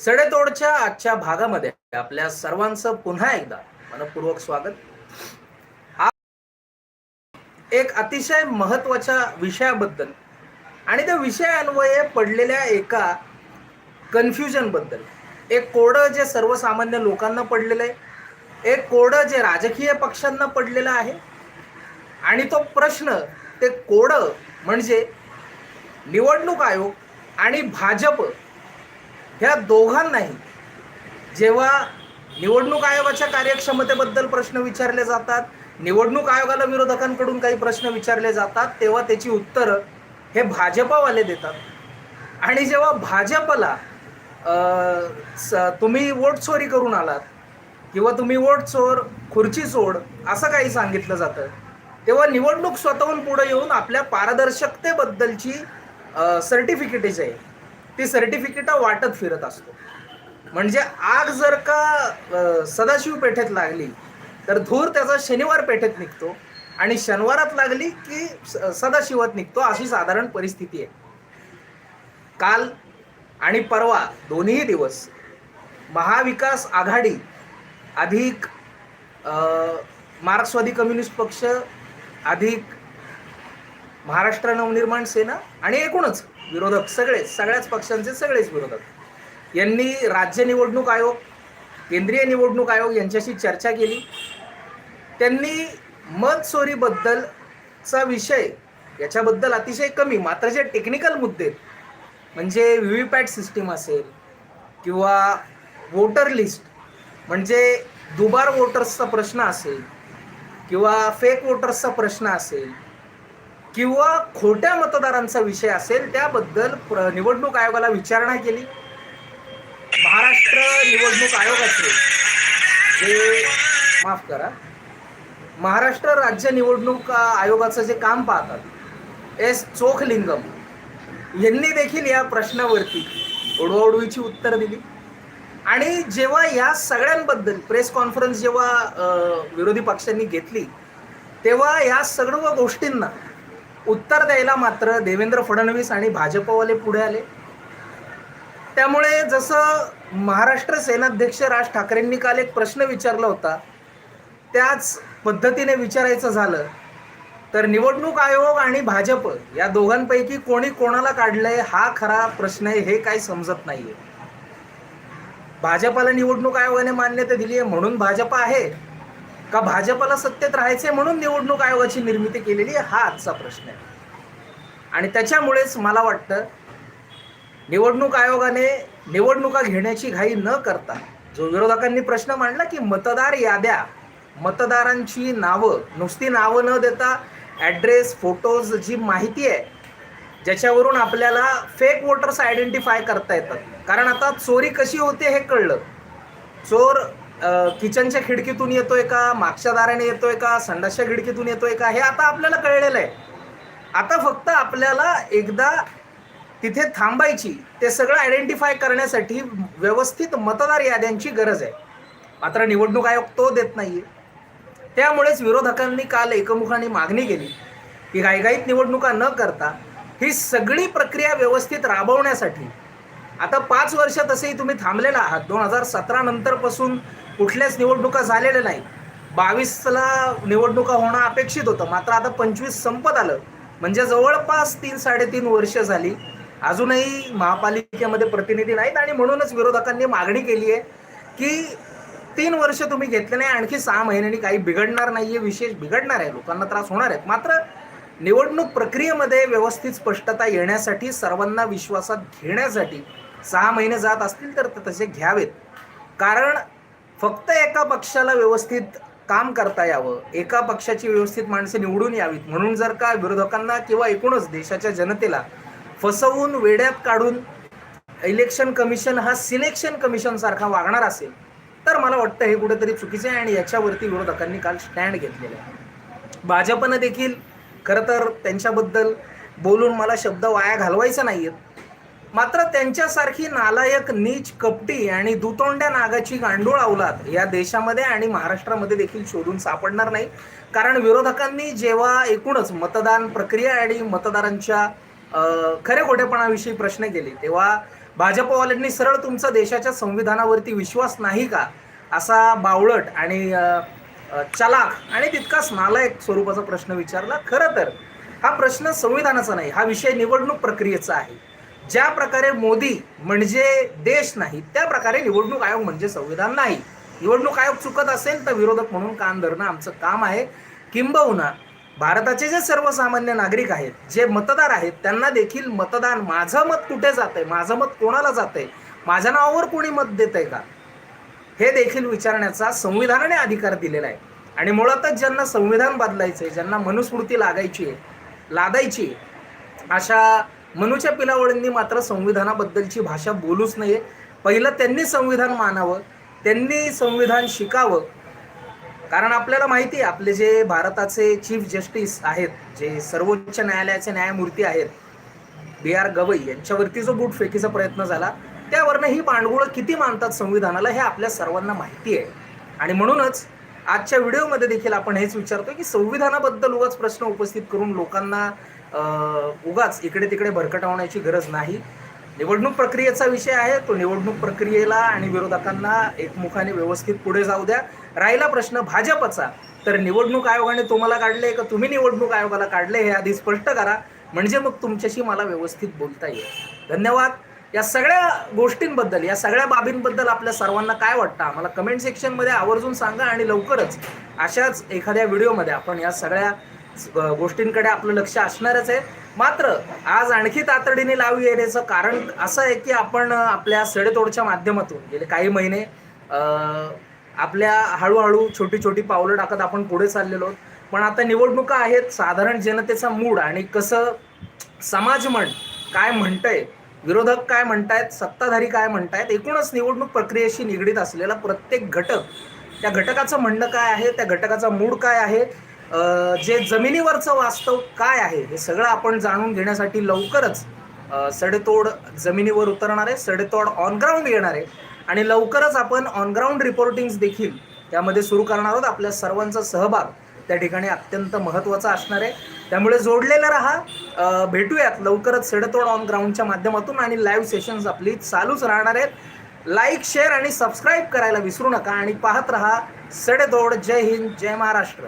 सडेतोडच्या आजच्या भागामध्ये आपल्या सर्वांचं पुन्हा एकदा मनपूर्वक स्वागत. हा एक अतिशय महत्त्वाच्या विषयाबद्दल आणि त्या विषयान्वये पडलेल्या एका कन्फ्युजनबद्दल. एक कोडं जे सर्वसामान्य लोकांना पडलेलं आहे एक कोडं जे राजकीय पक्षांना पडलेलं आहे आणि तो प्रश्न ते कोडं म्हणजे निवडणूक आयोग आणि भाजप ह्या दोघांनाही जेव्हा निवडणूक आयोगाच्या कार्यक्षमतेबद्दल प्रश्न विचारले जातात निवडणूक आयोगाला विरोधकांकडून काही प्रश्न विचारले जातात तेव्हा त्याची उत्तरं हे भाजपावाले देतात. आणि जेव्हा भाजपला स- तुम्ही वोट चोरी करून आलात किंवा तुम्ही वोट चोर खुर्ची चोड असं काही सांगितलं जातं तेव्हा निवडणूक स्वतःहून पुढे येऊन आपल्या पारदर्शकतेबद्दलची सर्टिफिकेटेज आहे. ती सर्टिफिकेट वाटत फिरत असतो. म्हणजे आग जर का सदाशिव पेठेत लागली तर धूर त्याचा शनिवार पेठेत निघतो आणि शनिवारात लागली की स- सदाशिवात निघतो अशी साधारण परिस्थिती आहे. काल आणि परवा दोन्ही दिवस महाविकास आघाडी अधिक मार्क्सवादी कम्युनिस्ट पक्ष अधिक महाराष्ट्र नवनिर्माण सेना आणि एकूणच विरोधक सगळेच सगळ्याच पक्षांचे सगळेच विरोधक. यांनी राज्य निवडणूक आयोग केंद्रीय निवडणूक आयोग यांच्याशी चर्चा केली. त्यांनी मत चोरीबद्दलचा विषय याच्याबद्दल अतिशय कमी मात्र जे टेक्निकल मुद्दे म्हणजे व्ही व्ही पॅट सिस्टीम असेल किंवा वोटर लिस्ट म्हणजे दुबार वोटर्सचा प्रश्न असेल किंवा फेक वोटर्सचा प्रश्न असेल किंवा खोट्या मतदारांचा विषय असेल त्याबद्दल प्र- निवडणूक आयोगाला विचारणा केली. महाराष्ट्र निवडणूक आयोगाचे जे माफ करा महाराष्ट्र राज्य निवडणूक आयोगाचं जे काम पाहतात एस चोखलिंगम यांनी देखील या प्रश्नावरती ओढवाओढवीची उत्तर दिली. आणि जेव्हा या सगळ्यांबद्दल प्रेस कॉन्फरन्स जेव्हा विरोधी पक्षांनी घेतली तेव्हा या सर्व गोष्टींना उत्तर द्यायला मात्र देवेंद्र फडणवीस आणि भाजपवाले पुढे आले. त्यामुळे जसं महाराष्ट्र सेनाध्यक्ष राज ठाकरेंनी काल एक प्रश्न विचारला होता त्याच पद्धतीने विचारायचं झालं तर निवडणूक आयोग आणि भाजप या दोघांपैकी कोणी कोणाला काढलंय हा खरा प्रश्न आहे हे काही समजत नाहीये. भाजपाला निवडणूक आयोगाने मान्यता दिली आहे म्हणून भाजप आहे. का भाजपला सत्तेत राहायचे म्हणून निवडणूक आयोगाची निर्मिती केलेली आहे? हा आजचा प्रश्न आहे. आणि त्याच्यामुळेच मला वाटतं निवडणूक आयोगाने निवडणुका घेण्याची घाई न करता जो विरोधकांनी प्रश्न मांडला की मतदार याद्या मतदारांची नावं नुसती नावं न देता ॲड्रेस फोटोज जी माहिती आहे ज्याच्यावरून आपल्याला फेक वोटर्स आयडेंटिफाय करता येतात. कारण आता चोरी कशी होते हे कळलं. चोर किचनच्या खिडकीतून येतोय का? मागच्या दाराने येतोय का? संडासच्या खिडकीतून येतोय का? हे आता आपल्याला कळलेलं आहे. आता फक्त आपल्याला एकदा तिथे थांबायची ते सगळं आयडेंटिफाय करण्यासाठी व्यवस्थित मतदार याद्यांची गरज आहे. मात्र निवडणूक आयोग तो देत नाहीये. त्यामुळेच विरोधकांनी काल एकमुखाने मागणी केली की घाईघाईत निवडणुका न करता ही सगळी प्रक्रिया व्यवस्थित राबवण्यासाठी. आता पाच वर्ष तसेही तुम्ही थांबलेला आहात. दोन हजार सतरा नंतरपासून कुठल्याच निवडणुका झालेल्या नाही. बावीसला निवडणुका होणं अपेक्षित होतं. मात्र आता पंचवीस संपत आलं. म्हणजे जवळपास तीन साडेतीन वर्ष झाली. अजूनही महापालिकेमध्ये प्रतिनिधी नाहीत आणि म्हणूनच विरोधकांनी मागणी केली आहे की तीन वर्ष तुम्ही घेतले नाही आणखी सहा महिन्यांनी काही बिघडणार नाही आहे विशेष बिघडणार आहे लोकांना त्रास होणार आहेत. मात्र निवडणूक प्रक्रियेमध्ये व्यवस्थित स्पष्टता येण्यासाठी सर्वांना विश्वासात घेण्यासाठी सहा महिने जात असतील तर ते तसे घ्यावेत. कारण फक्त एका पक्षाला व्यवस्थित काम करता यावं एका पक्षाची व्यवस्थित माणसं निवडून यावीत. म्हणून जर का विरोधकांना किंवा एकूणच देशाच्या जनतेला फसवून वेड्यात काढून इलेक्शन कमिशन हा सिलेक्शन कमिशन सारखा वागणार असेल तर मला वाटतं हे कुठेतरी चुकीचं आहे आणि याच्यावरती विरोधकांनी काल स्टँड घेतलेला आहे. भाजपनं देखील खरं तर त्यांच्याबद्दल बोलून मला शब्द वाया घालवायचा नाही आहेत मात्र त्यांच्यासारखी नालायक नीच कपटी आणि दुतोंड्या नागाची गांडूळ अवलाद या देशामध्ये आणि महाराष्ट्रामध्ये देखील शोधून सापडणार नाही. कारण विरोधकांनी जेव्हा एकूणच मतदान प्रक्रिया आणि मतदारांच्या खरे खोटेपणाविषयी प्रश्न केले तेव्हा भाजपवाल्यांनी सरळ तुमचा देशाच्या संविधानावरती विश्वास नाही का? असा बावळट आणि चलाख आणि तितकाच नालायक स्वरूपाचा प्रश्न विचारला. खरं तर हा प्रश्न संविधानाचा नाही हा विषय निवडणूक प्रक्रियेचा आहे. ज्या प्रकारे मोदी म्हणजे देश नाही त्या प्रकारे निवडणूक आयोग म्हणजे संविधान नाही. निवडणूक आयोग चुकत असेल तर विरोधक म्हणून कान धरणं आमचं काम आहे. किंबहुना भारताचे जे सर्वसामान्य नागरिक आहेत जे मतदार आहेत त्यांना देखील मतदान माझं मत कुठे जातंय माझं मत कोणाला जातंय माझ्या नावावर कोणी मत देतंय का? हे देखील विचारण्याचा संविधानाने अधिकार दिलेला आहे. आणि मुळातच ज्यांना संविधान बदलायचं आहे ज्यांना मनुस्मृती लागायची आहे लादायची आहे, अशा मनुच्या पिलावळींनी मात्र संविधानाबद्दलची भाषा बोलूच नये. पहिलं त्यांनी संविधान मानावं त्यांनी संविधान शिकावं. कारण आपल्याला माहिती आहे आपले जे भारताचे चीफ जस्टिस आहेत जे सर्वोच्च न्यायालयाचे न्यायमूर्ती आहेत बी आर गवई यांच्यावरती जो बूट फेकीचा प्रयत्न झाला त्यावरनं ही पांडगुळं किती मानतात संविधानाला हे आपल्या सर्वांना माहिती आहे. आणि म्हणूनच आजच्या व्हिडिओमध्ये देखील आपण हेच विचारतो की संविधानाबद्दल उगाच प्रश्न उपस्थित करून लोकांना उगाच इकडे तिकडे भरकटवण्याची गरज नाही. निवडणूक प्रक्रियेचा विषय आहे तो निवडणूक प्रक्रियेला आणि विरोधकांना एकमुखाने व्यवस्थित पुढे जाऊ द्या. राहिला प्रश्न भाजपचा तर निवडणूक आयोगाने तुम्हाला काढले का तुम्ही निवडणूक आयोगाला काढले हे आधी स्पष्ट करा. म्हणजे मग तुमच्याशी मला व्यवस्थित बोलता येईल. धन्यवाद. या सगळ्या गोष्टींबद्दल या सगळ्या बाबींबद्दल आपल्या सर्वांना काय वाटतं? आम्हाला कमेंट सेक्शनमध्ये आवर्जून सांगा आणि लवकरच अशाच एखाद्या व्हिडिओमध्ये आपण या सगळ्या गोष्टींकडे आपलं लक्ष असणारच आहे. मात्र आज आणखी तातडीने लावू येण्याचं कारण असं आहे की आपण आपल्या सडेतोडच्या माध्यमातून गेले काही महिने आपल्या हळूहळू छोटी छोटी पावलं टाकत आपण पुढे चाललेलो आहोत. पण आता निवडणुका आहेत साधारण जनतेचा मूड आणि कसं समाज म्हण काय म्हणतंय विरोधक काय म्हणतायत सत्ताधारी काय म्हणतायत एकूणच निवडणूक प्रक्रियेशी निगडीत असलेला प्रत्येक घटक त्या घटकाचं म्हणणं काय आहे त्या घटकाचा मूड काय आहे जे जमिनीवरचं वास्तव काय आहे हे सगळं आपण जाणून घेण्यासाठी लवकरच सडेतोड जमिनीवर उतरणार आहे सडेतोड ऑन ग्राउंड येणार आहे. आणि लवकरच आपण ऑन ग्राउंड रिपोर्टिंग्स देखील त्यामध्ये सुरू करणार आहोत. आपल्या सर्वांचा सहभाग त्या ठिकाणी अत्यंत महत्त्वाचा असणार आहे. त्यामुळे जोडलेलं राहा. भेटूयात लवकरच सडेतोड ऑन ग्राउंडच्या माध्यमातून आणि लाईव्ह सेशन्स आपली चालूच राहणार आहेत. लाईक शेअर आणि सबस्क्राईब करायला विसरू नका आणि पाहत रहा सडेतोड. जय हिंद जय महाराष्ट्र.